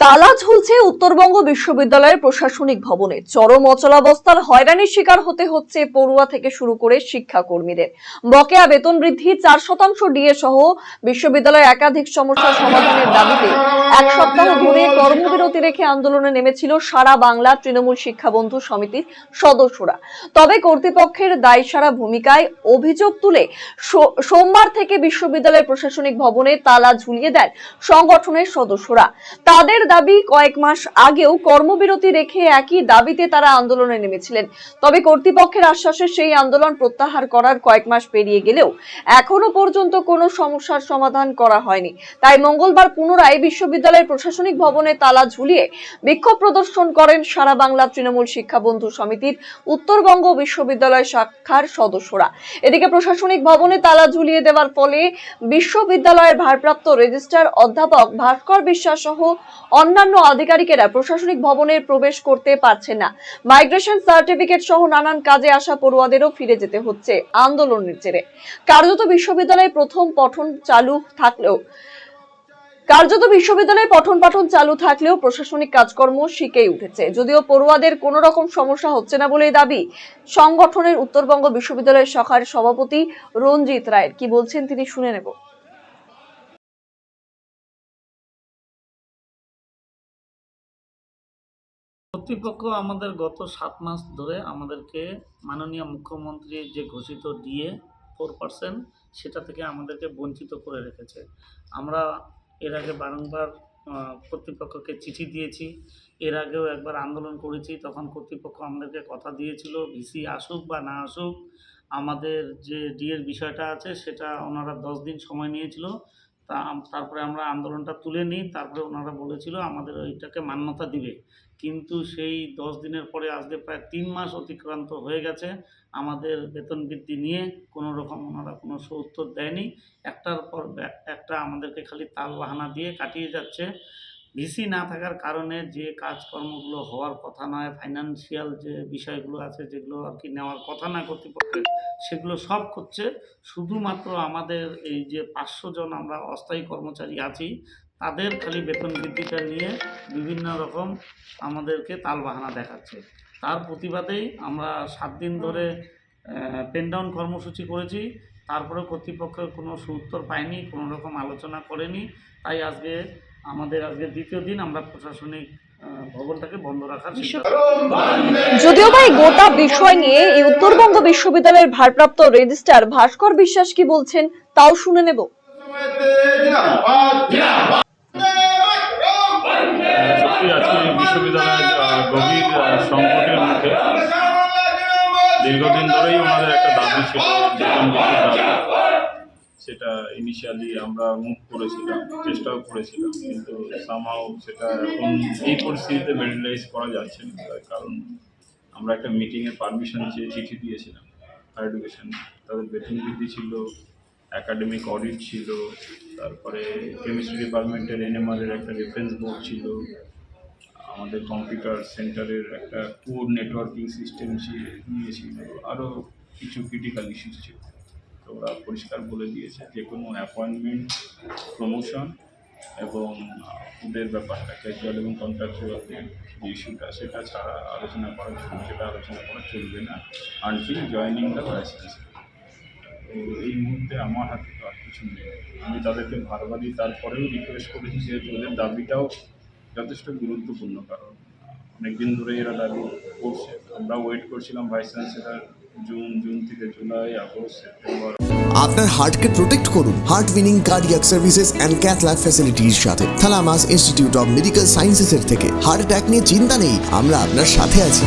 তালা ঝুলছে উত্তরবঙ্গ বিশ্ববিদ্যালয়ের প্রশাসনিক ভবনে। চরম অচলাবস্থার হয়রানির শিকার হতে হচ্ছে পড়ুয়া থেকে শুরু করে শিক্ষাকর্মীদের। বকেয়া বেতন বৃদ্ধি, চার শতাংশ ডিএ সহ বিশ্ববিদ্যালয়ের একাধিক সমস্যা সমাধানের দাবিতে এক সপ্তাহ ধরে কর্মবিরতি রেখে আন্দোলনে নেমেছিল সারা বাংলা তৃণমূল শিক্ষা বন্ধু সমিতির সদস্যরা। তবে কর্তৃপক্ষের দায়সারা ভূমিকায় অভিযোগ তুলে সোমবার থেকে বিশ্ববিদ্যালয়ের প্রশাসনিক ভবনে তালা ঝুলিয়ে দেন সংগঠনের সদস্যরা। তাদের দাবি কয়েক মাস আগেও কর্মবিরতি রেখে একই দাবিতে তারা আন্দোলনে নেমেছিলেন। তবে কর্তৃপক্ষের আশ্বাসে সেই আন্দোলন প্রত্যাহার করার কয়েক মাস পেরিয়ে গেলেও এখনও পর্যন্ত কোনো সমস্যার সমাধান করা হয়নি। তাই মঙ্গলবার পুনরায় বিশ্ববিদ্যালয়ের প্রশাসনিক ভবনে তালা ঝুলিয়ে বিক্ষোভ প্রদর্শন করেন সারা বাংলা তৃণমূল শিক্ষা বন্ধু সমিতির উত্তরবঙ্গ বিশ্ববিদ্যালয় শাখার সদস্যরা। এদিকে প্রশাসনিক ভবনে তালা ঝুলিয়ে দেওয়ার ফলে বিশ্ববিদ্যালয়ের ভারপ্রাপ্ত রেজিস্ট্রার অধ্যাপক ভাস্কর বিশ্বাস সহ অন্যান্য আধিকারিকেরা প্রশাসনিক ভবনে প্রবেশ করতে পারছেন না। মাইগ্রেশন সার্টিফিকেট সহ নানান কাজে আসা পড়ুয়াদেরও ফিরে যেতে হচ্ছে আন্দোলনের জেরে। কার্যত বিশ্ববিদ্যালয়ে প্রথম পঠন চালু থাকলেও কার্যত বিশ্ববিদ্যালয়ে পঠন পাঠন চালু থাকলেও প্রশাসনিক কাজকর্ম শিখেই উঠেছে। যদিও পড়ুয়াদের কোনো রকম সমস্যা হচ্ছে না বলেই দাবি, সংগঠনের উত্তরবঙ্গ বিশ্ববিদ্যালয় শাখার সভাপতি রঞ্জিত রায়ের। কি বলছেন তিনি শুনে নেব। কর্তৃপক্ষ আমাদের গত সাত মাস ধরে আমাদেরকে মাননীয় মুখ্যমন্ত্রী যে ঘোষিত ডিএ ফোর পার্সেন্ট সেটা থেকে আমাদেরকে বঞ্চিত করে রেখেছে। আমরা এর আগে বারংবার কর্তৃপক্ষকে চিঠি দিয়েছি। এর আগেও একবার আন্দোলন করেছি। তখন কর্তৃপক্ষ আমাদেরকে কথা দিয়েছিল, ভিসি আসুক বা না আসুক, আমাদের যে ডিএর বিষয়টা আছে সেটা ওনারা দশ দিন সময় নিয়েছিল। তা তারপরে আমরা আন্দোলনটা তুলে নিই, তারপরে ওনারা বলেছিল আমাদের ওইটাকে মান্যতা দিবে। কিন্তু সেই দশ দিনের পরে আজকে প্রায় তিন মাস অতিক্রান্ত হয়ে গেছে। আমাদের বেতন বৃদ্ধি নিয়ে কোনো রকম ওনারা কোনো উত্তর দেয়নি। একটার পর এক- একটা আমাদেরকে খালি তাল বাহানা দিয়ে কাটিয়ে যাচ্ছে। ভিসি না থাকার কারণে যে কাজকর্মগুলো হওয়ার কথা নয় ফাইনান্সিয়াল যে বিষয়গুলো আছে, যেগুলো আর কি নেওয়ার কথা না কর্তৃপক্ষের, সেগুলো সব করছে। শুধুমাত্র আমাদের এই যে পাঁচশো জন আমরা অস্থায়ী কর্মচারী আছি, তাদের খালি বেতন বৃদ্ধিটা নিয়ে বিভিন্ন রকম আমাদেরকে তালবাহানা দেখাচ্ছে। তার প্রতিবাদেই আমরা সাত দিন ধরে পেন ডাউন কর্মসূচি করেছি। তারপরে কর্তৃপক্ষের কোনো সুউত্তর পাইনি কোনো রকম আলোচনা করেনি। তাই আজকে আমাদের আজকে দ্বিতীয় দিন আমরা প্রশাসনিক আহ, ভবনটাকে বন্ধ রাখার যদিও এই গোটা বিষয় নিয়ে এই উত্তরবঙ্গ বিশ্ববিদ্যালয়ের ভারপ্রাপ্ত রেজিস্ট্রার ভাস্কর বিশ্বাস কি বলছেন তাও শুনে নেব। আজকে বিশ্ববিদ্যালয়ের গভীর সংকটের মুখে দীর্ঘদিন ধরেই ওনাদের একটা দাবি ছিল বেতন দাবি। সেটা ইনিশিয়ালি আমরা মুভ করেছিলাম চেষ্টাও করেছিলাম কিন্তু সামাও সেটা এখন এই পরিস্থিতিতে মেটেরিয়ালাইজ করা যাচ্ছে না। তার কারণ আমরা একটা মিটিংয়ের পারমিশন চেয়ে চিঠি দিয়েছিলাম হায়ার এডুকেশন তাদের বেতন বৃদ্ধি ছিল একাডেমিক অডিট ছিল তারপরে কেমিস্ট্রি ডিপার্টমেন্টের এনএমআরের একটা রেফারেন্স বোর্ড ছিল আমাদের কম্পিউটার সেন্টারের একটা কোর নেটওয়ার্কিং সিস্টেম নিয়েছিল। আরও কিছু ক্রিটিক্যাল ইস্যুস ছিল। তো ওরা পরিষ্কার বলে দিয়েছে যে কোনো অ্যাপয়েন্টমেন্ট প্রমোশন এবং ওদের ব্যাপারটা ক্যাজুয়াল এবং কন্ট্রাকচুয়াল যে ইস্যুটা সেটা ছাড়া আলোচনা করা সেটা আলোচনা করা চলবে না। আনটিল জয়নিং দ্য ভাইস তো এই মুহূর্তে আমার হাতে তো আর কিছু নেই। আমি তাদেরকে বারবারই তারপরেও রিকোয়েস্ট করেছি, যেহেতু ওদের দাবিটাও যথেষ্ট গুরুত্বপূর্ণ কারণ অনেকদিন ধরে এরা দাবি করছে। আমরা ওয়েট করছিলাম ভাইস চ্যান্সেলার জুন জুন থেকে জুলাই, আগস্ট সেপ্টেম্বর আপনার হার্টকে প্রোটেক্ট করুন। Heart winning cardiac services and cath lab ফ্যাসিলিটির সাথে। থালামাস ইনস্টিটিউট অফ মেডিকেল সায়েন্সেসের থেকে। হার্ট অ্যাটাক নিয়ে চিন্তা নেই। আমরা আপনার সাথে আছি।